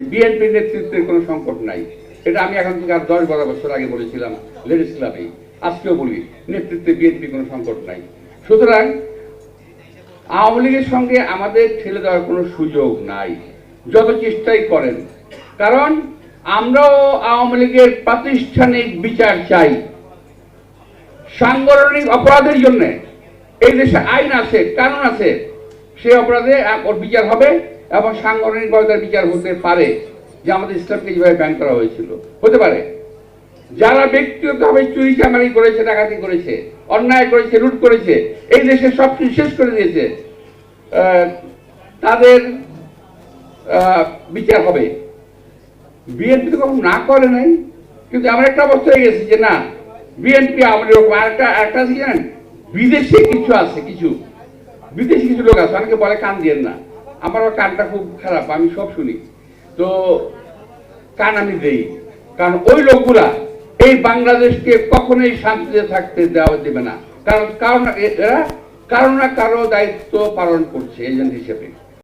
BNP নেতৃত্বের কোনো সংকট নাই। এটা আমি এখন থেকে আর দশ বারো বছর আগে বলেছিলাম, লেডিস ক্লাবে আজকেও বলি, নেতৃত্বে বিএনপি কোনো সংকট নাই। সুতরাং আওয়ামী লীগের সঙ্গে আমাদের ঠেলে দেওয়ার কোনো সুযোগ নাই। যত চেষ্টাই করেন, কারণ আমরাও আওয়ামী লীগের প্রাতিষ্ঠানিক বিচার চাই। সাংগঠনিক অপরাধের জন্য। এই দেশে আইন আছে, কানুন আছে। সেই অপরাধে বিচার হবে। এবং সাংগঠনিকভাবে তার বিচার হতে পারে, যে আমাদের ইসলামকে যেভাবে ব্যান করা হয়েছিল। হতে পারে। যারা ব্যক্তিগতভাবে চুরি চামারি করেছে, ডাকাতি করেছে, অন্যায় করেছে, লুট করেছে, এই দেশে সব কিছু শেষ করে দিয়েছে তাদের বিচার হবে। বিএনপি তো কখনো না করে নাই, কিন্তু আমার একটা অবস্থা হয়ে গেছে যে না, বিএনপি আমাদের ওরকম আরেকটা আরেকটা আছে বিদেশে কিছু আছে, কিছু। বিদেশি কিছু লোক আছে, অনেকে বলে কান দিয়েন না। আমার আবার কানটা খুব খারাপ, আমি সব শুনি। তো কান আমি দেই, কারণ ওই লোকগুলা এই বাংলাদেশকে কখনোই শান্তিতে থাকতে দেওয়া দেবে না। কারণ কারণ এরা কারও না কারও দায়িত্ব পালন করছে, এজেন্ট হিসেবে।